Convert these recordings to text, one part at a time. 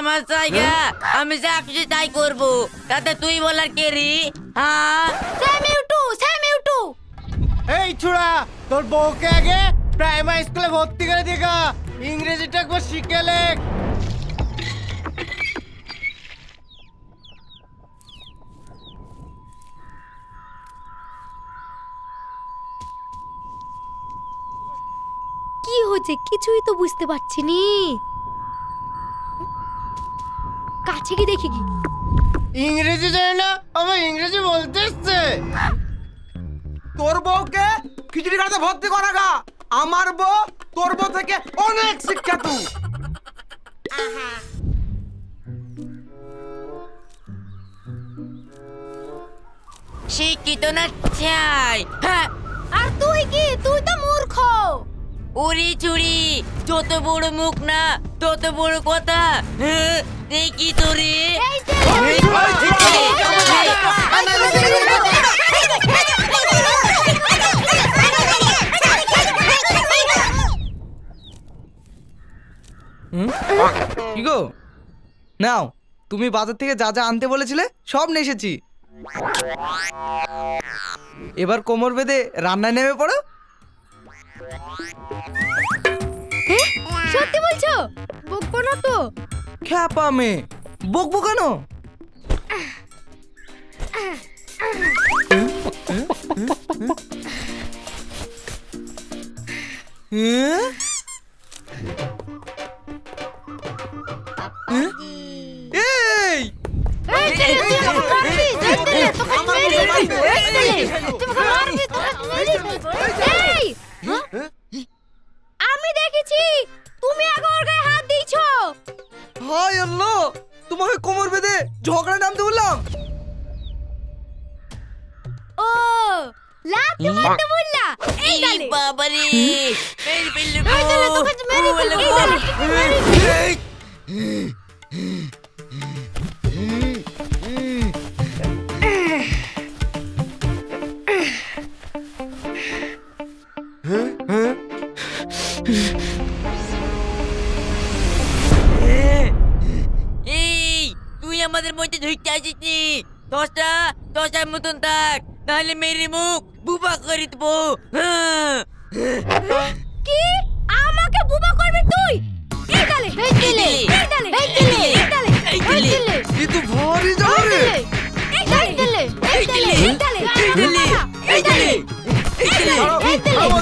আমার জায়গা আমি যা খুশি তাই করব। তাতে তুই বলার কে রে? হ্যাঁ? স্যামিউটু স্যামিউটু। এই ছুড়া তোর বউকে আগে প্রাইমারি স্কুলে ভর্তি করে দিগা ইংরেজিটা একবার শিখে লেখ। কি হয়েছে? কিছুই তো বুঝতে পারছি নি। কাছে কি দেখি কি? ইংরেজি জানে না আমার ইংরেজি বলতে এসছে। তোর বউকে খিচুড়ি খাতে ভর্তি করা গা। আমার বউ তোর বউ থেকে অনেক শিক্ষা তুই। শিক্ষিত না চাই। হ্যাঁ আর তুই কি? তুই তো মূর্খ। উড়ি চুরি যত বড় মুখ না তত বড় কথা। হ্যাঁ, দেখি তো রে এই যে এই, এই, কি গো? নাও তুমি বাজার থেকে যা যা আনতে বলেছিলে সব নিয়ে এসেছি। এবার কোমর বেঁধে রান্নায় নেমে পড়ো। সত্যি বলছো বকবো না তো খ্যাপা মেয়ে বকবো কেন হ্যাঁ? এই এই যে তুই আমাকে মারবি আমাকে মারবি দশটা দশটার মতন থাক নাহলে মেরে মুখ বুবা করে দেবো। হ্যাঁ। কি? আমাকে বুবা করবি তুই? এই গালে এই দিলে। এই গালে এই দিলে এই গালে এই তো ভারী যাবে এই দিলে। এই দিলে এই দিলে। এই দিলে। এই দিলে। এই দিলে। এই দিলে। এই, ছাড়ো,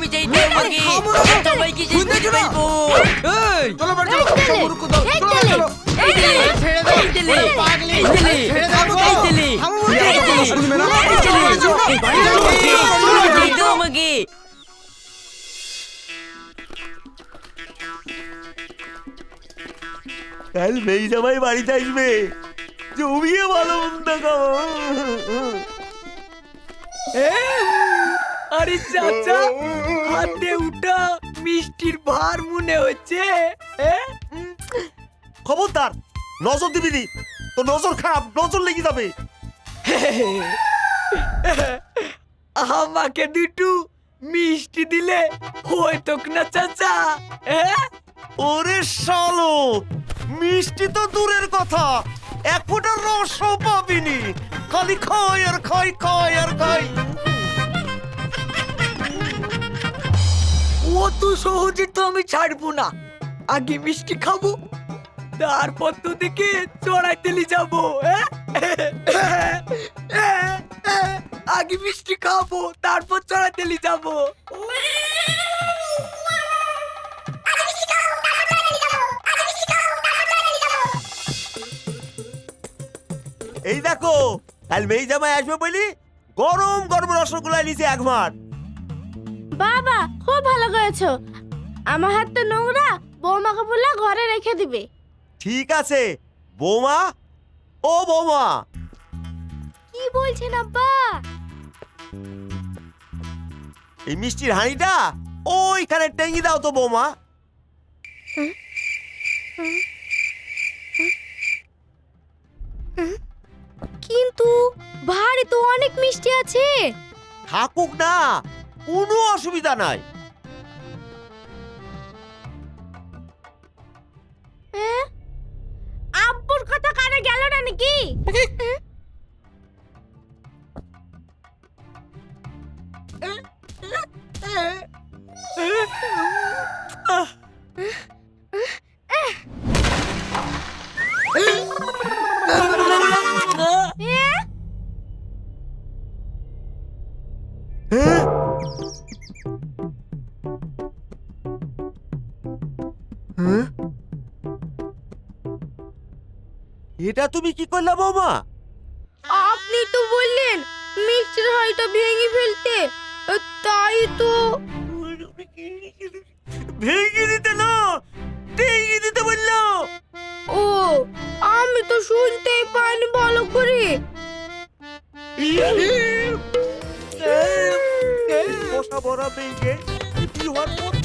শুনতেছো না? তুমি চাইতে আমাকে থামো না। সবাইকে শুনতেছো না? এই, চলো বাড়ি চলো এই দিলে। মুরুক্কু দাও এই চলো বাড়ি দিলে। চলো এই দিলে ছেড়ে দাও এই দিলে। পাগলি এই দিলে। ছেড়ে দাও থামো, গো। থামো। দিলে। থামো বলছি। এই দিলে। শুনবে না? এই দিলে। বাড়ি চলো, বাড়ি চলো। তুমি চাইতে আমাকে কাল মেয়ে জামাই বাড়িতে আসবে জমিয়ে ভালো মন্দ খাব আরে চাচা হাতে উঠা মিষ্টির ভার মনে হচ্ছে খবরদার নজর দিবি নি। তো নজর খারাপ নজর লেগে যাবে। আমাকে দুটু মিষ্টি দিলে হয়তো না চাচা ওরে শালো মিষ্টি তো দূরের কথা। এক ফোঁটা রসও পাবিনি। খালি খাই আর খাই খাই আর খাই। অত সহজে তো আমি ছাড়বো না। আগে মিষ্টি খাব, তারপর তো দেখে চড়াই তেলি যাব? আগে মিষ্টি খাব, তারপর চড়াই তেলি যাব। এই দেখো, কাল মেয়ে জামাই আসবে বলি গরম গরম রসগোল্লা নিচে এক মাঠ বাবা খুব ভালো করেছ। আমার হাতটা নোংরা বৌমাকে বললে ঘরে রেখে দিবে। ঠিক আছে বৌমা ও বৌমা। কি বলছেন আব্বা? এই মিষ্টির হাঁড়িটা ওইখানে টেঙ্গি দাও তো বৌমা। কিন্তু ভারী তো অনেক মিষ্টি আছে। থাকুক না কোনো অসুবিধা নাই। আব্বুর কথা কানে গেল না নাকি? এটা তুমি কি করলে বৌমা আপনি তো বললেন মিষ্টির হাড়িটা ভেঙে ফেলতে তাই তো ভেঙে দিতে না ভেঙে দিতে বলল ও আমি তো শুনতেই পাইনি ভালো করে বসা বড়া ভেঙে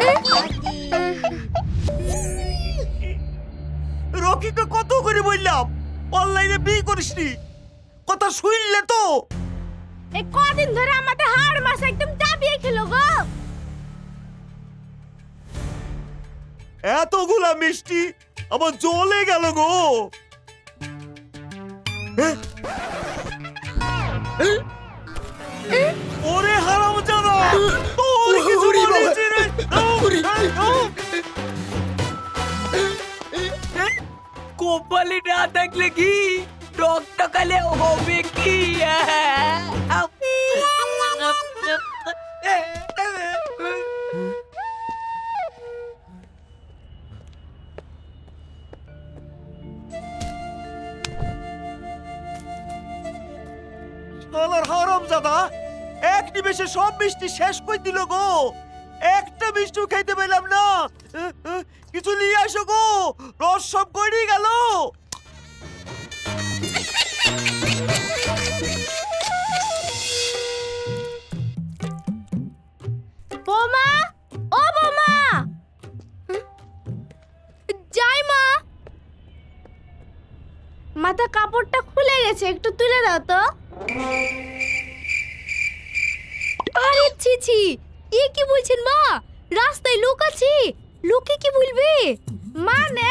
রকিকে কত করে বললাম? অনলাইনে বিয়ে করিসনি। কথা শুনলে তো। এই কদিন ধরে আমাদের হাড় মাস একদম চাপিয়ে খেলো গো। এতগুলা মিষ্টি আমার জ্বলে গেল গো। থাকলে কি? টকটকালে হবে কি? শালার হারাম জাদা, এক নিমেষে সব মিষ্টি শেষ করে দিল গো। একটা মিষ্টিও খাইতে পেলাম না। কিছু নিয়ে আসো গো। রস সব গড়িয়ে গেল। মাথা কাপড়টা খুলে গেছে, একটু তুলে দাও তো। আরে ছি ছি, এ কি বলছেন মা? রাস্তায় লোক আছে, লোকে কি বলবে? মানে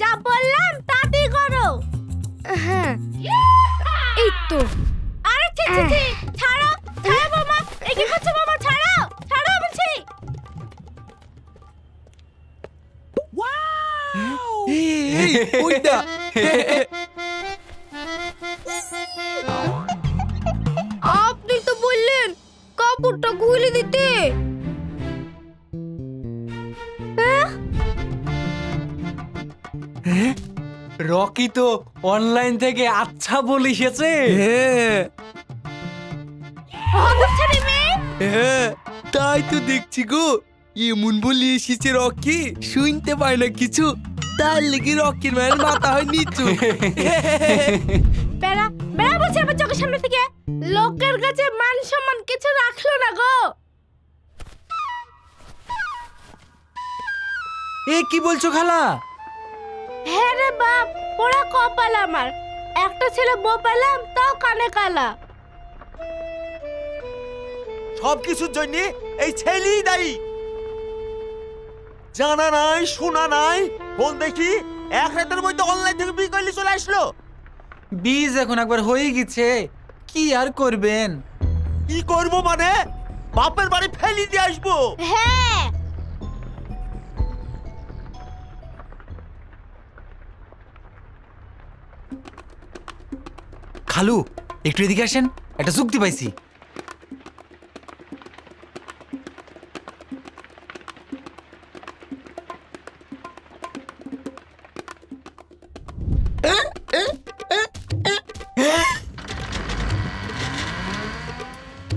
যা বললাম রকি তো অনলাইন থেকে আচ্ছা বলে এসেছে। হ্যাঁ মেয়ে হ্যাঁ তাই তো দেখছি গো। এমন বলি এসেছে রকি। শুনতে পায় না কিছু। তার লেগে রকির মায়ের মাথা হয় নিচু। বেড়া বেড়া বলছে আমার চোখের সামনে থেকে লোকের কাছে মান সম্মান কিছু রাখল না গো। এ কি বলছো খালা? হ্যাঁ রে বাপ ওরা কপাল আমার। একটা ছেলে বউ পেলাম তাও কানে কালা। সব কিছুর জন্য এই ছেলেই দায়ী। জানা নাই শোনা নাই বল দেখি এক রাতের মধ্যে অনলাইন থেকে বিয়ে করলে চলে আসলো? বীজ এখন একবার হয়ে গেছে কি আর করবেন? কি করব মানে? বাপের বাড়ি ফেলি দিয়ে আসব। হ্যাঁ খালু একটু এদিকে আসেন একটা চুক্তি পাইছি।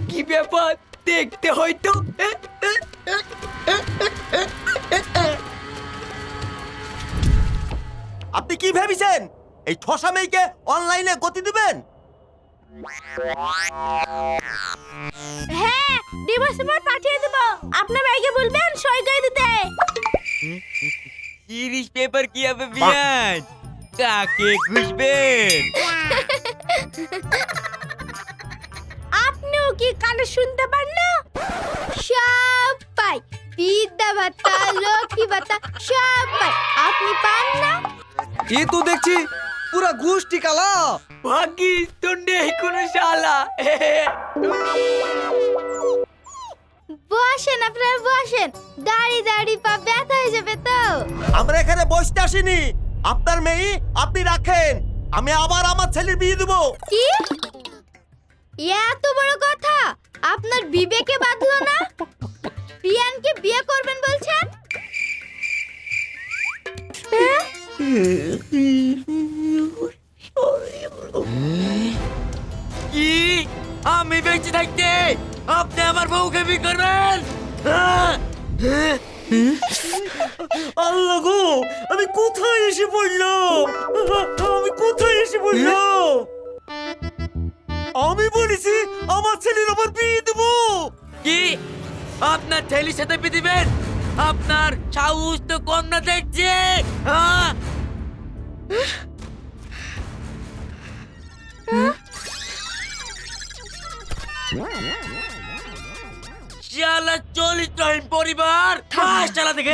কি ব্যাপার? দেখতে হয়তো। কি ভেবেছেন? এই ঠসা মেয়েকে অনলাইনে গতি দিবেন? হ্যাঁ ডিভোর্স পেপার পাঠিয়ে দেবো। আপনার ভাইকে বলবেন সই করে দিতে। তিরিশ পেপার কি হবে বিয়ান কাকে খুঁজবেন? আপনিও কি কানে শুনতে পান না? সব পাই বিদ্যা ভাতা লক্ষ্মী ভাতা সব পাই আপনি পান না? এ তো দেখছি পুরা গোষ্ঠী কালা। ভাগ্যিস তোর নেই কোনো শালা। বসেন আপনারা বসেন। দাঁড়ি দাঁড়ি পা ব্যথা হয়ে যাবে তো। আমরা এখানে বসতে আসিনি। আপনার মেয়ে আপনি রাখেন। আমি আবার আমার ছেলের বিয়ে দেবো। কি? এত বড় কথা? আপনার বিবেকে বাঁধলো না? প্রিয়ানকে বিয়ে করবেন বলছেন? হ্যাঁ? কি? আমি বেঁচে থাকতে আপনি আমার বউকে বিয়ে করবেন? হ্যাঁ? আল্লাহ গো আমি কোথায় এসে পড়লাম? আমি কোথায় এসে পড়লাম? আমি বলেছি আমার ছেলের আবার বিয়ে দেবো। কি? আপনার ছেলের সাথে বিয়ে দিবেন? আপনার সাহস তো কম না দেখছে শালা টাইম পরিবার বাস চালা দেখে